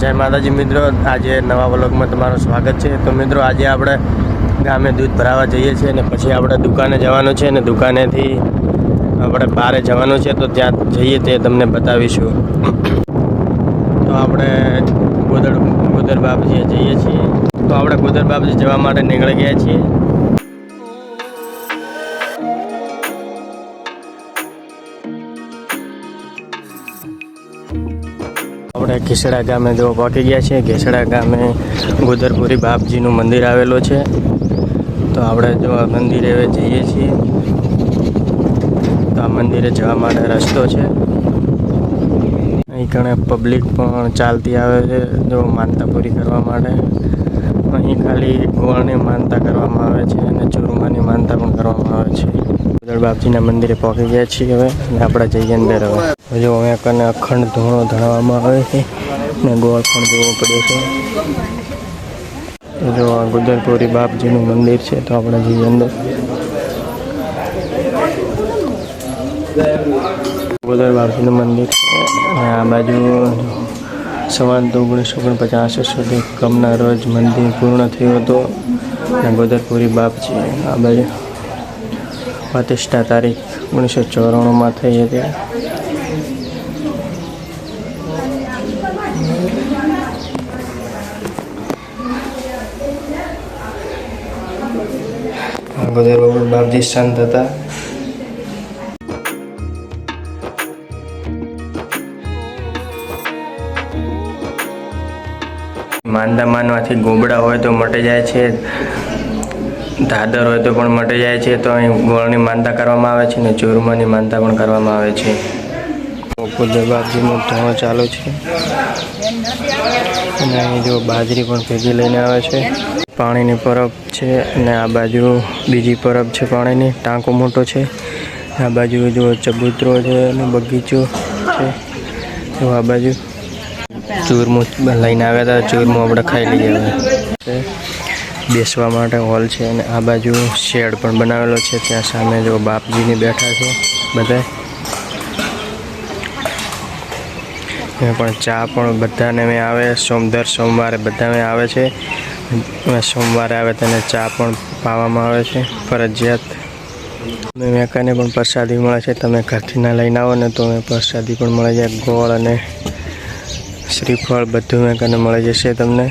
જય માતાજી મિત્રો, આજે નવા વ્લોગમાં તમારું સ્વાગત છે. તો મિત્રો, આજે આપણે ગામે દૂધ ભરાવા જઈએ છીએ અને પછી આપણે દુકાને જવાનું છે અને દુકાનેથી આપણે બહાર જવાનું છે તો ત્યાં જઈએ તે તમને બતાવીશું. તો આપણે ગોદર ગોદર બાપજીએ જઈએ છીએ. તો આપણે ગોદર બાપજી જવા માટે નીકળી ગયા છીએ. આપણે ઘેસડા ગામે જો પહોંચી ગયા છીએ, ઘેસડા ગામે ગુદરપુરી બાપજીનું મંદિર આવેલું છે. તો આપણે જો આ મંદિરે જઈએ છીએ. તો આ મંદિરે જવા માટે રસ્તો છે. અહીં ઘણે પબ્લિક પણ ચાલતી આવે છે જો માનતા પૂરી કરવા માટે. અહીં ખાલી ગોળની માનતા કરવામાં આવે છે અને ચૂરમાની માનતા પણ કરવામાં આવે છે. ગોદર બાપજીના મંદિરે પહોંચી ગયા છીએ હવે અને આપણે જઈએ અંદર હવે. જો અહીંયા કને અખંડ ધોણો ધણવામાં આવે છે ને ગોળ પણ જોવો પડે છે. જો આ ગુદરપુરી બાપજીનું મંદિર છે તો આપણે જઈએ અંદર ગોદર બાપજીનું મંદિર અને આ બાજુ સંવંત ઓગણીસો ઓગણપચાસ સુધી કમના રોજ મંદિર પૂર્ણ થયું હતું અને ગોદરપુરી બાપજી આ બાજુ પ્રતિષ્ઠા તારીખ ઓગણીસો ચોરાણુંમાં થઈ હતી. ગોદર બાપજી સંત હતા. માંદા માનવાથી ગોબડા હોય તો મટી જાય છે. દાદર હોય તો પણ મટી જાય છે. તો અહીં ગોળની માનતા કરવામાં આવે છે ને ચૂરમાની માનતા પણ કરવામાં આવે છે. બાપજીનો ધોણો ચાલુ છે. અને અહીં જો બાજરી પણ ભેગી લઈને આવે છે. પાણીની પરબ છે અને આ બાજુ બીજી પરબ છે પાણીની. ટાંકો મોટો છે. આ બાજુ જો ચબૂતરો છે અને બગીચો છે. જો આ બાજુ ચૂરમું લઈને આવ્યા હતા. ચૂરમું આપણે ખાઈ લઈએ હવે. બેસવા માટે હોલ છે અને આ બાજુ શેડ પણ બનાવેલો છે. ત્યાં સામે જો બાપજીની બેઠા છે બધા એ પણ ચા પણ બધાને મેં આવે. સોમ દર સોમવારે બધાને આવે છે. સોમવારે આવે તેને ચા પણ પાવામાં આવે છે. ફરજિયાત. અમે મેકાને પણ પ્રસાદી મળે છે. તમે ઘરથી ના લઈને આવો ને તો અમે પ્રસાદી પણ મળે છે ગોળ અને શ્રીફળ બધું મેકાને મળી જશે તમને.